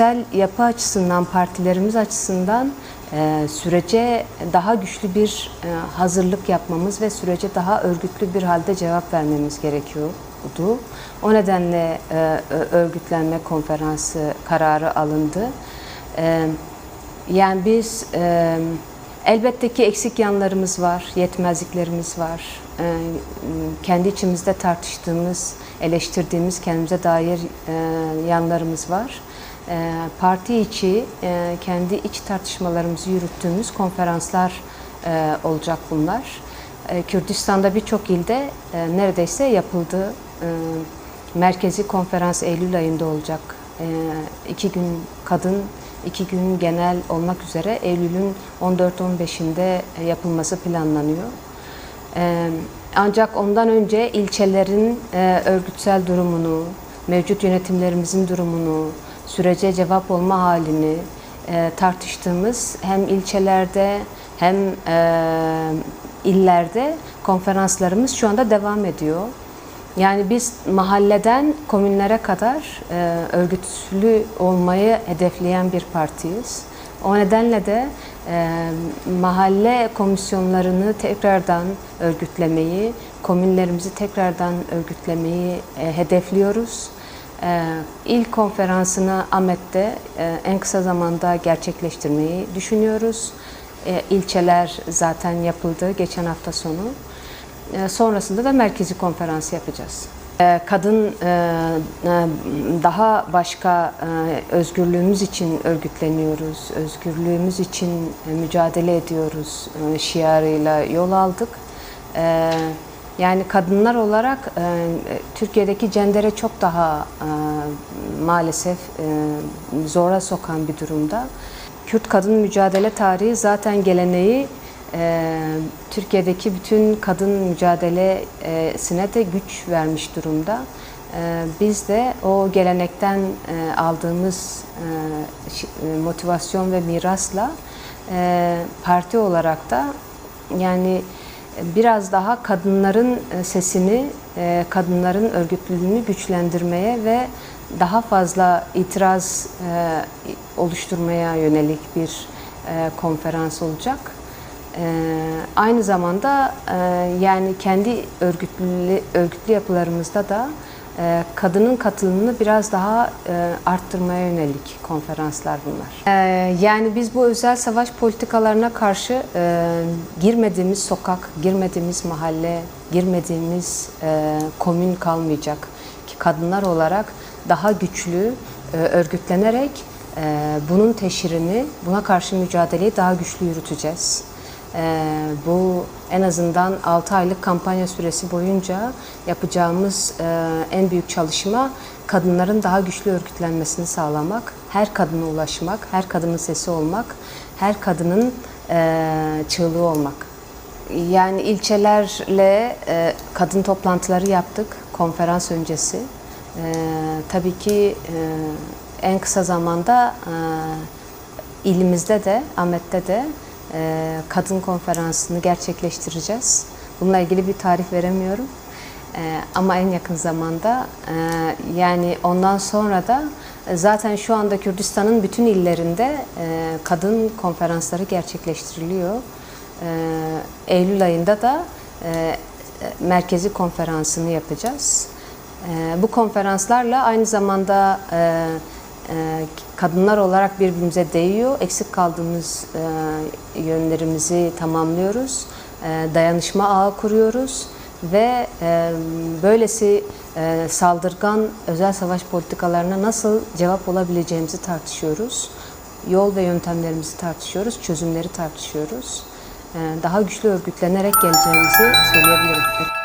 örgütsel yapı açısından, partilerimiz açısından e, sürece daha güçlü bir e, hazırlık yapmamız ve sürece daha örgütlü bir halde cevap vermemiz gerekiyordu. O nedenle e, örgütlenme konferansı kararı alındı. Yani biz e, elbette ki eksik yanlarımız var, yetmezliklerimiz var. Kendi içimizde tartıştığımız, eleştirdiğimiz kendimize dair yanlarımız var. E, parti içi e, kendi iç tartışmalarımızı yürüttüğümüz konferanslar e, olacak bunlar. E, Kürdistan'da birçok ilde neredeyse yapıldı. Merkezi konferans Eylül ayında olacak. İki gün kadın, iki gün genel olmak üzere Eylül'ün 14-15'inde yapılması planlanıyor. Ancak ondan önce ilçelerin örgütsel durumunu, mevcut yönetimlerimizin durumunu, sürece cevap olma halini e, tartıştığımız hem ilçelerde hem e, illerde konferanslarımız şu anda devam ediyor. Yani biz mahalleden komünlere kadar e, örgütlü olmayı hedefleyen bir partiyiz. O nedenle de e, mahalle komisyonlarını tekrardan örgütlemeyi, komünlerimizi tekrardan örgütlemeyi e, hedefliyoruz. E, ilk konferansını Ahmet'te e, en kısa zamanda gerçekleştirmeyi düşünüyoruz. E, ilçeler zaten yapıldı geçen hafta sonu. E, Sonrasında da merkezi konferans yapacağız. E, Kadın e, e, daha başka e, özgürlüğümüz için örgütleniyoruz, özgürlüğümüz için mücadele ediyoruz e, şiarıyla yol aldık. E, Yani kadınlar olarak e, Türkiye'deki cendere çok daha e, maalesef e, zora sokan bir durumda. Kürt kadın mücadele tarihi zaten geleneği e, Türkiye'deki bütün kadın mücadelesine de güç vermiş durumda. E, biz de o gelenekten e, aldığımız e, e, motivasyon ve mirasla e, parti olarak da yani biraz daha kadınların e, sesini, e, kadınların örgütlülüğünü güçlendirmeye ve daha fazla itiraz e, oluşturmaya yönelik bir konferans olacak. Aynı zamanda yani kendi örgütlü, örgütlü yapılarımızda da kadının katılımını biraz daha e, arttırmaya yönelik konferanslar bunlar. E, Yani biz bu özel savaş politikalarına karşı e, girmediğimiz sokak, girmediğimiz mahalle, girmediğimiz e, komün kalmayacak ki kadınlar olarak daha güçlü örgütlenerek bunun teşhirini, buna karşı mücadeleyi daha güçlü yürüteceğiz. Ee, bu en azından 6 aylık kampanya süresi boyunca yapacağımız e, en büyük çalışma kadınların daha güçlü örgütlenmesini sağlamak, her kadına ulaşmak, her kadının sesi olmak, her kadının e, çığlığı olmak. Yani ilçelerle e, kadın toplantıları yaptık konferans öncesi. Tabii ki en kısa zamanda ilimizde de, Ahmet'te de e, kadın konferansını gerçekleştireceğiz. Bununla ilgili bir tarih veremiyorum. E, ama en yakın zamanda e, yani ondan sonra da zaten şu anda Kürdistan'ın bütün illerinde kadın konferansları gerçekleştiriliyor. Eylül ayında da merkezi konferansını yapacağız. Bu konferanslarla aynı zamanda e, kadınlar olarak birbirimize değiyor. Eksik kaldığımız e, yönlerimizi tamamlıyoruz. E, dayanışma ağı kuruyoruz ve e, böylesi e, saldırgan özel savaş politikalarına nasıl cevap olabileceğimizi tartışıyoruz. Yol ve yöntemlerimizi tartışıyoruz, çözümleri tartışıyoruz. E, daha güçlü örgütlenerek geleceğimizi söyleyebilirim.